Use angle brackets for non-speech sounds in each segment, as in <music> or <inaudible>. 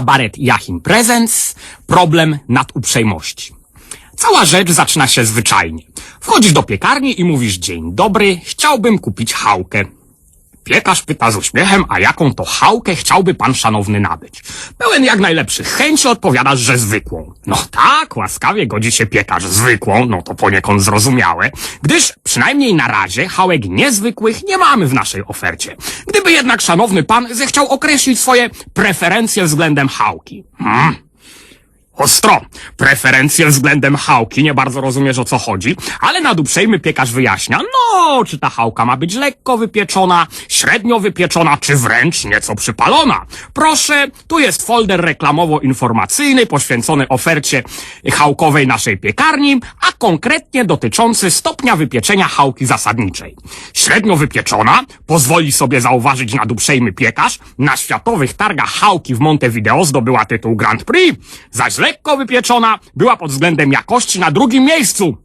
kabaret Jachim Presents, problem naduprzejmości. Cała rzecz zaczyna się zwyczajnie. Wchodzisz do piekarni i mówisz dzień dobry, chciałbym kupić chałkę. Piekarz pyta z uśmiechem, a jaką to chałkę chciałby pan szanowny nabyć. Pełen jak najlepszych chęci odpowiadasz, że zwykłą. No tak, łaskawie godzi się piekarz zwykłą, no to poniekąd zrozumiałe, gdyż przynajmniej na razie chałek niezwykłych nie mamy w naszej ofercie. Gdyby jednak szanowny pan zechciał określić swoje preferencje względem chałki. Hmm. Ostro. Preferencje względem chałki, nie bardzo rozumiesz o co chodzi, ale naduprzejmy piekarz wyjaśnia, no, czy ta chałka ma być lekko wypieczona, średnio wypieczona, czy wręcz nieco przypalona. Proszę, tu jest folder reklamowo-informacyjny poświęcony ofercie chałkowej naszej piekarni, a konkretnie dotyczący stopnia wypieczenia chałki zasadniczej. Średnio wypieczona, pozwoli sobie zauważyć naduprzejmy piekarz, na światowych targach chałki w Montevideo zdobyła tytuł Grand Prix, zaś lekko wypieczona była pod względem jakości na drugim miejscu.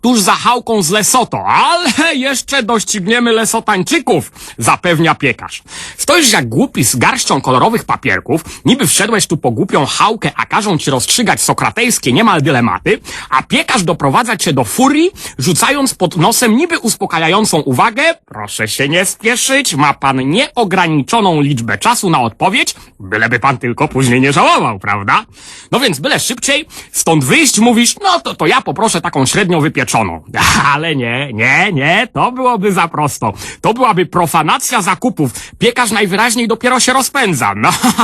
Tuż za chałką z Lesoto, ale jeszcze dościgniemy Lesotańczyków, zapewnia piekarz. Stoisz jak głupi z garścią kolorowych papierków, niby wszedłeś tu po głupią chałkę, a każą ci rozstrzygać sokratejskie niemal dylematy, a piekarz doprowadza cię do furii, rzucając pod nosem niby uspokajającą uwagę, proszę się nie spieszyć, ma pan nieograniczoną liczbę czasu na odpowiedź, byleby pan tylko później nie żałował, prawda? No więc byle szybciej, stąd wyjść mówisz, no to, to ja poproszę taką średnio wypieczoną. <laughs> Ale nie, nie, nie, to byłoby za prosto. To byłaby profanacja zakupów. Piekarz najwyraźniej dopiero się rozpędza. <laughs>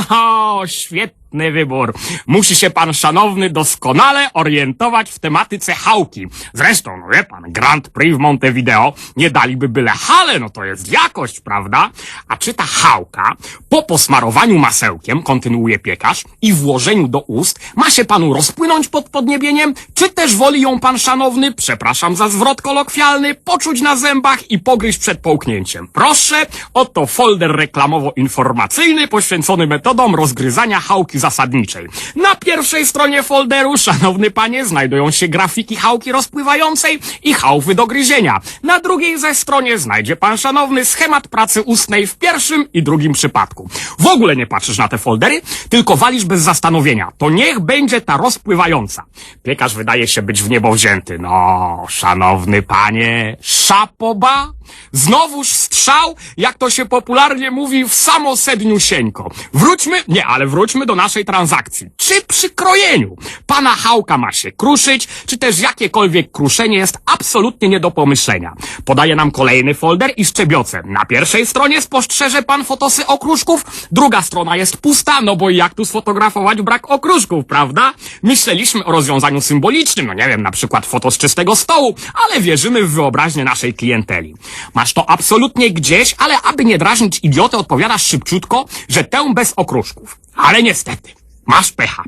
No, <laughs> świetny wybór. Musi się pan szanowny doskonale orientować w tematyce chałki. Zresztą, no wie pan, Grand Prix w Montevideo nie daliby byle hale, no to jest jakość, prawda? A czy ta chałka po posmarowaniu masełkiem, kontynuuje piekarz, i włożeniu do ust ma się panu rozpłynąć pod podniebieniem, czy też woli ją pan szanowny, przepraszam za zwrot kolokwialny, poczuć na zębach i pogryźć przed połknięciem? Proszę, oto folder reklamowo-informacyjny poświęcony metodom rozgryzania zasadniczej. Na pierwszej stronie folderu, szanowny panie, znajdują się grafiki chałki rozpływającej i chałwy do gryzienia. Na drugiej ze stronie znajdzie pan szanowny schemat pracy ustnej w pierwszym i drugim przypadku. W ogóle nie patrzysz na te foldery, tylko walisz bez zastanowienia. To niech będzie ta rozpływająca. Piekarz wydaje się być w niebo wzięty. No, szanowny panie, szapoba? Znowuż strzał, jak to się popularnie mówi, w samo sedniusieńko. Wróćmy, nie, ale wróćmy do naszej transakcji. Czy przy krojeniu pana chałka ma się kruszyć, czy też jakiekolwiek kruszenie jest absolutnie nie do pomyślenia. Podaje nam kolejny folder i szczebioce. Na pierwszej stronie spostrzeże pan fotosy okruszków, druga strona jest pusta, no bo jak tu sfotografować brak okruszków, prawda? Myśleliśmy o rozwiązaniu symbolicznym, no nie wiem, na przykład foto z czystego stołu, ale wierzymy w wyobraźnię naszej klienteli. Masz to absolutnie gdzieś, ale aby nie drażnić idiotę, odpowiadasz szybciutko, że tę bez okruszków. Ale niestety, masz pecha.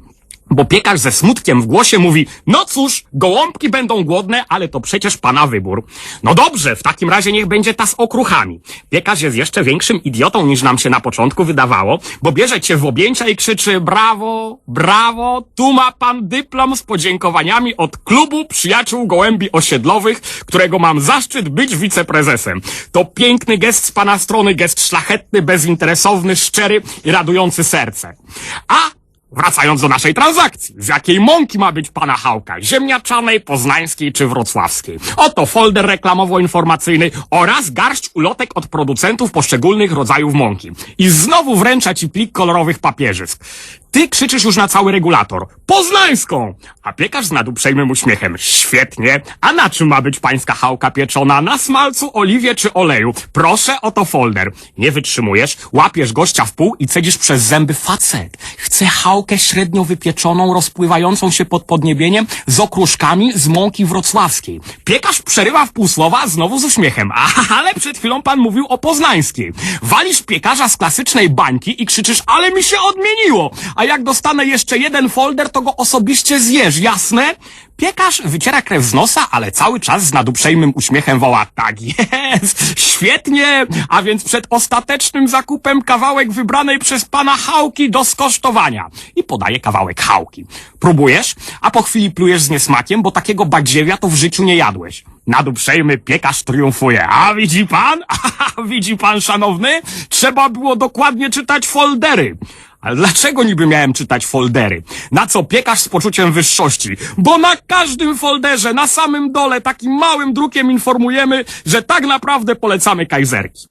Bo piekarz ze smutkiem w głosie mówi, no cóż, gołąbki będą głodne, ale to przecież pana wybór. No dobrze, w takim razie niech będzie ta z okruchami. Piekarz jest jeszcze większym idiotą niż nam się na początku wydawało, bo bierze cię w objęcia i krzyczy, brawo, brawo, tu ma pan dyplom z podziękowaniami od klubu przyjaciół gołębi osiedlowych, którego mam zaszczyt być wiceprezesem. To piękny gest z pana strony, gest szlachetny, bezinteresowny, szczery i radujący serce. A Wracając do naszej transakcji. Z jakiej mąki ma być pana chałka? Ziemniaczanej, poznańskiej czy wrocławskiej? Oto folder reklamowo-informacyjny oraz garść ulotek od producentów poszczególnych rodzajów mąki. I znowu wręcza ci plik kolorowych papierzysk. Ty krzyczysz już na cały regulator. Poznańską! A piekarz z naduprzejmym uśmiechem. Świetnie. A na czym ma być pańska chałka pieczona? Na smalcu, oliwie czy oleju? Proszę, oto folder. Nie wytrzymujesz, łapiesz gościa w pół i cedzisz przez zęby facet. Chcę chałkę średnio wypieczoną, rozpływającą się pod podniebieniem, z okruszkami z mąki wrocławskiej. Piekarz przerywa w pół słowa, znowu z uśmiechem. Aha, <laughs> ale przed chwilą pan mówił o poznańskiej. Walisz piekarza z klasycznej bańki i krzyczysz, ale mi się odmieniło! A jak dostanę jeszcze jeden folder, to go osobiście zjesz, jasne? Piekarz wyciera krew z nosa, ale cały czas z naduprzejmym uśmiechem woła, tak jest, świetnie, a więc przed ostatecznym zakupem kawałek wybranej przez pana chałki do skosztowania. I podaje kawałek chałki. Próbujesz, a po chwili plujesz z niesmakiem, bo takiego badziewia to w życiu nie jadłeś. Naduprzejmy piekarz triumfuje. A widzi pan? <laughs> A widzi pan, szanowny? Trzeba było dokładnie czytać foldery. Ale dlaczego niby miałem czytać foldery? Na co piekarz z poczuciem wyższości? Bo na każdym folderze, na samym dole, takim małym drukiem informujemy, że tak naprawdę polecamy kajzerki.